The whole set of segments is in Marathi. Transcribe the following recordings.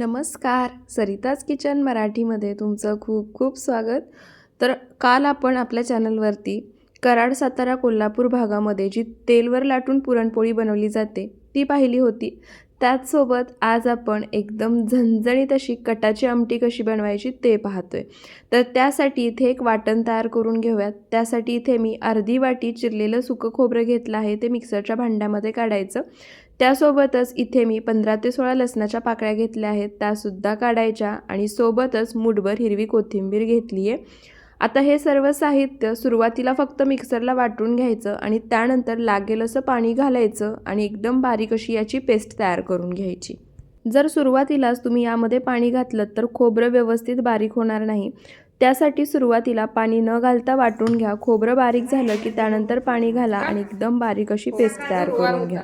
नमस्कार. सरिताज किचन मराठीमध्ये तुमचं खूप खूप स्वागत. तर काल आपण आपल्या चॅनलवरती कराड सातारा कोल्हापूर भागामध्ये जी तेलवर लाटून पुरणपोळी बनवली जाते ती पाहिली होती. त्याचसोबत आज आपण एकदम झणझणीत अशी कटाची आमटी कशी बनवायची ते पाहतोय. तर त्यासाठी इथे एक वाटण तयार करून घेऊयात. त्यासाठी इथे मी अर्धी वाटी चिरलेलं सुकं खोबरं घेतलं आहे ते मिक्सरच्या भांड्यामध्ये काढायचं. त्यासोबतच इथे मी पंधरा ते सोळा लसणाच्या पाकळ्या घेतल्या आहेत त्यासुद्धा काढायच्या आणि सोबतच मुठभर हिरवी कोथिंबीर घेतली आहे आता हे सर्व साहित्य सुरुवातीला फक्त मिक्सरला वाटून घ्यायचं आणि त्यानंतर लागेल असं पाणी घालायचं आणि एकदम बारीक अशी याची पेस्ट तयार करून घ्यायची. जर सुरुवातीलाच तुम्ही यामध्ये पाणी घातलं तर खोबरं व्यवस्थित बारीक होणार नाही. त्यासाठी सुरुवातीला पाणी न घालता वाटून घ्या. खोबरं बारीक झालं की त्यानंतर पाणी घाला आणि एकदम बारीक अशी पेस्ट तयार करून घ्या.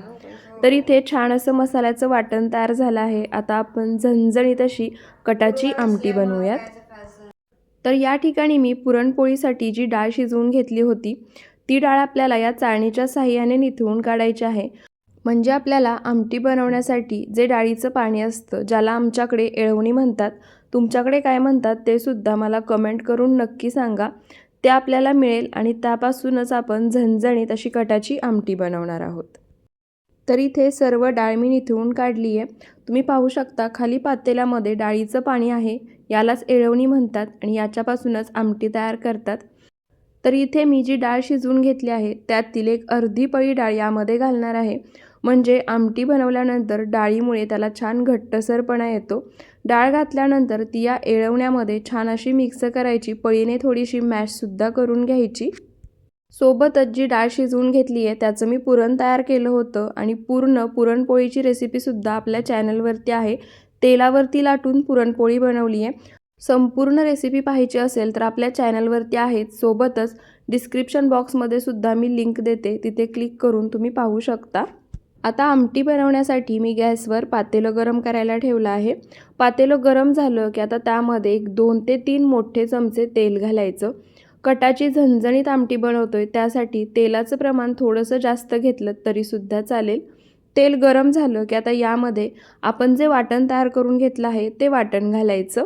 तर इथे छान असं मसाल्याचं वाटण तयार झालं आहे. आता आपण झणझणीत अशी कटाची आमटी बनवूयात. तर या ठिकाणी मी पुरणपोळीसाठी जी डाळ शिजवून घेतली होती ती डाळ आपल्याला या चाळणीच्या साह्याने निथळून काढायची आहे. म्हणजे आपल्याला आमटी बनवण्यासाठी जे डाळीचं पाणी असतं ज्याला आमच्याकडे एळवणी म्हणतात तुमच्याकडे काय म्हणतात ते सुद्धा मला कमेंट करून नक्की सांगा. ते आपल्याला मिळेल आणि त्यापासूनच आपण झणझणीत अशी कटाची आमटी बनवणार आहोत. तर इथे सर्व डाळ मी निथळून काढली आहे. तुम्ही पाहू शकता खाली पातेल्यामध्ये डाळीचं पाणी आहे यालाच एळवणी म्हणतात आणि याच्यापासूनच आमटी तयार करतात. तर इथे मी जी डाळ शिजवून घेतली आहे त्यातील एक अर्धी पळी डाळ यामध्ये घालणार आहे. म्हणजे आमटी बनवल्यानंतर डाळीमुळे त्याला छान घट्टसरपणा येतो. डाळ घातल्यानंतर ती या एळवण्यामध्ये छान अशी मिक्स करायची पळीने थोडीशी मॅशसुद्धा करून घ्यायची. सोबतच जी डाळ शिजवून घेतली आहे त्याचं मी पुरण तयार केलं होतं आणि पूर्ण पुरणपोळीची रेसिपीसुद्धा आपल्या चॅनलवरती आहे. तेलावरती लाटून पुरणपोळी बनवली आहे. संपूर्ण रेसिपी पाहायची असेल तर आपल्या चॅनलवरती आहेत. सोबतच डिस्क्रिप्शन बॉक्समध्ये सुद्धा मी लिंक देते. तिथे क्लिक करून तुम्ही पाहू शकता. आता आमटी बनवण्यासाठी मी गॅसवर पातेलं गरम करायला ठेवलं आहे. पातेलं गरम झालं की आता त्यामध्ये एक दोन ते तीन मोठे चमचे तेल घालायचं. कटाची झणझणीत आमटी बनवतो आहे त्यासाठी तेलाचं प्रमाण थोडंसं जास्त घेतलं तरीसुद्धा चालेल. तेल गरम झालं की आता यामध्ये आपण जे वाटण तयार करून घेतलं आहे ते वाटण घालायचं.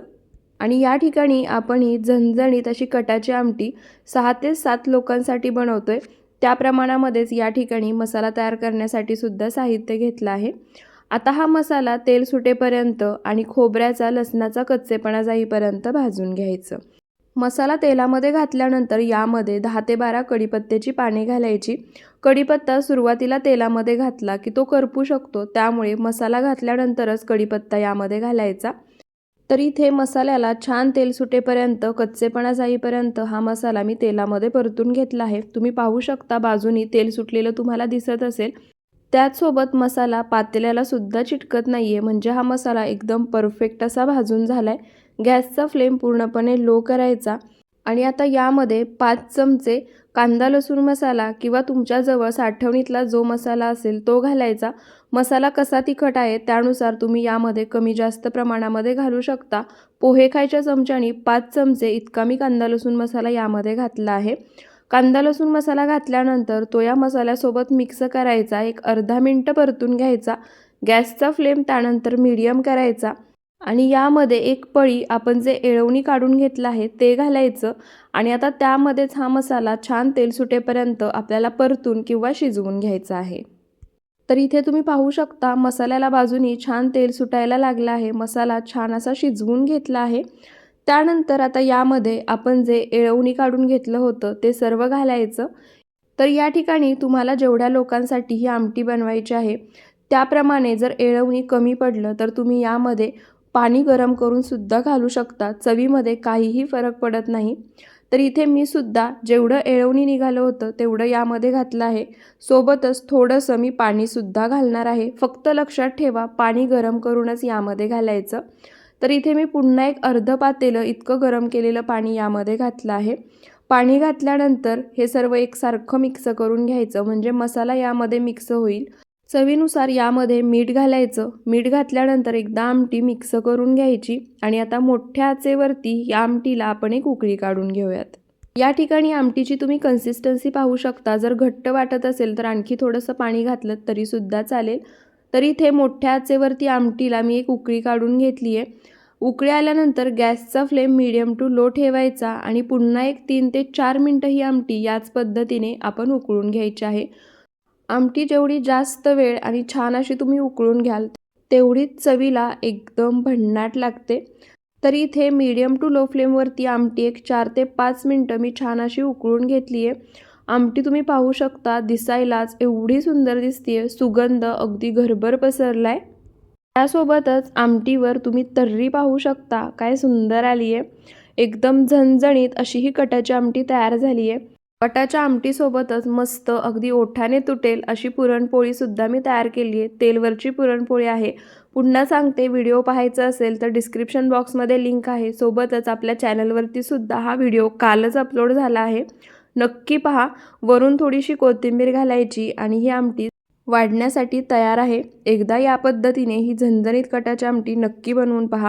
आणि या ठिकाणी आपण ही झणझणीत अशी कटाची आमटी सहा ते सात लोकांसाठी बनवतो आहे त्या प्रमाणामध्येच या ठिकाणी मसाला तयार करण्यासाठी सुद्धा साहित्य घेतलं आहे. आता हा मसाला तेल सुटेपर्यंत आणि खोबऱ्याचा लसणाचा कच्चेपणा जाईपर्यंत भाजून घ्यायचं. मसाला तेलामध्ये घातल्यानंतर यामध्ये दहा ते बारा कढीपत्त्याची पाने घालायची. कढीपत्ता सुरुवातीला तेलामध्ये घातला की तो करपू शकतो त्यामुळे मसाला घातल्यानंतरच कढीपत्ता यामध्ये घालायचा. तर इथे मसाल्याला छान तेल सुटेपर्यंत कच्चेपणा जाईपर्यंत हा मसाला मी तेलामध्ये परतून घेतला आहे. तुम्ही पाहू शकता बाजूनी तेल सुटलेलं तुम्हाला दिसत असेल. त्याचसोबत मसाला पातेल्याला सुद्धा चिटकत नाही आहे म्हणजे हा मसाला एकदम परफेक्ट असा भाजून झाला आहे गॅसचा फ्लेम पूर्णपणे लो करायचा आणि आता यामध्ये पाच चमचे कांदा लसूण मसाला किंवा तुमच्याजवळ साठवणीतला जो मसाला असेल तो घालायचा. मसाला कसा तिखट आहे त्यानुसार तुम्ही यामध्ये कमी जास्त प्रमाणामध्ये घालू शकता. पोहे खायच्या चमच्यानी पाच चमचे इतका मी कांदा लसूण मसाला यामध्ये घातला आहे. कांदा लसूण मसाला घातल्यानंतर तो या मसाल्यासोबत मिक्स करायचा. एक अर्धा मिनटं परतून घ्यायचा. गॅसचा फ्लेम त्यानंतर मीडियम करायचा. आणि यामध्ये एक पळी आपण जे एळवणी काढून घेतलं आहे ते घालायचं आणि आता त्यामध्येच हा मसाला छान तेल सुटेपर्यंत आपल्याला परतून किंवा शिजवून घ्यायचा आहे. तर इथे तुम्ही पाहू शकता मसाल्याला बाजूनी छान तेल सुटायला लागला आहे. मसाला छान असा शिजवून घेतला आहे. त्यानंतर आता यामध्ये आपण जे एळवणी काढून घेतलं होतं ते सर्व घालायचं. तर या ठिकाणी तुम्हाला जेवढ्या लोकांसाठी ही आमटी बनवायची आहे त्याप्रमाणे जर एळवणी कमी पडलं तर तुम्ही यामध्ये पाणी गरम करून सुद्धा घालू शकता. चवीमध्ये काहीही फरक पडत नाही. तर इथे मी सुद्धा जेवढं एळवणी निघालं होतं तेवढं यामध्ये घातलं आहे. सोबतच थोडंसं मी पाणीसुद्धा घालणार आहे. फक्त लक्षात ठेवा पाणी गरम करूनच यामध्ये घालायचं. तर इथे मी पुन्हा एक अर्ध पातेलं इतकं गरम केलेलं पाणी यामध्ये घातलं आहे. पाणी घातल्यानंतर हे सर्व एकसारखं मिक्स करून घ्यायचं. म्हणजे मसाला यामध्ये मिक्स होईल. चवीनुसार यामध्ये मीठ घालायचं. मीठ घातल्यानंतर एकदा आमटी मिक्स करून घ्यायची आणि आता मोठ्या आचेवरती या आमटीला आपण एक उकळी काढून घेऊयात. या ठिकाणी आमटीची तुम्ही कन्सिस्टन्सी पाहू शकता. जर घट्ट वाटत असेल तर आणखी थोडंसं पाणी घातलं तरीसुद्धा चालेल. तर इथे मोठ्या आचेवरती आमटीला मी एक उकळी काढून घेतली आहे. उकळी आल्यानंतर गॅसचा फ्लेम मिडियम टू लो ठेवायचा आणि पुन्हा एक तीन ते चार मिनटं ही आमटी याच पद्धतीने आपण उकळून घ्यायची आहे. आमटी जेवढी जास्त वेळ आणि छान अशी तुम्ही उकळून घ्याल तेवढीच चवीला एकदम भन्नाट लागते. तर इथे मीडियम टू लो फ्लेमवरती आमटी एक चार ते पाच मिनटं मी छान अशी उकळून घेतली आहे आमटी तुम्ही पाहू शकता दिसायलाच एवढी सुंदर दिसते सुगंध अगदी घरभर पसरला आहे त्यासोबतच आमटीवर तुम्ही तर्री पाहू शकता काय सुंदर आली आहे एकदम झणझणीत अशी ही कटाची आमटी तयार झाली आहे कटाच्या आमटीसोबतच मस्त अगदी ओठाने तुटेल अशी पुरणपोळीसुद्धा मी तयार केली आहे. तेलवरची पुरणपोळी आहे. पुन्हा सांगते व्हिडिओ पाहायचा असेल तर डिस्क्रिप्शन बॉक्समध्ये लिंक आहे. सोबतच आपल्या चॅनलवरती सुद्धा हा व्हिडिओ कालच अपलोड झाला आहे. नक्की पहा वरून थोडीशी कोथिंबीर घालायची आणि ही आमटी वाढण्यासाठी तयार आहे. एकदा या पद्धतीने ही झणझणीत कटाची आमटी नक्की बनवून पहा.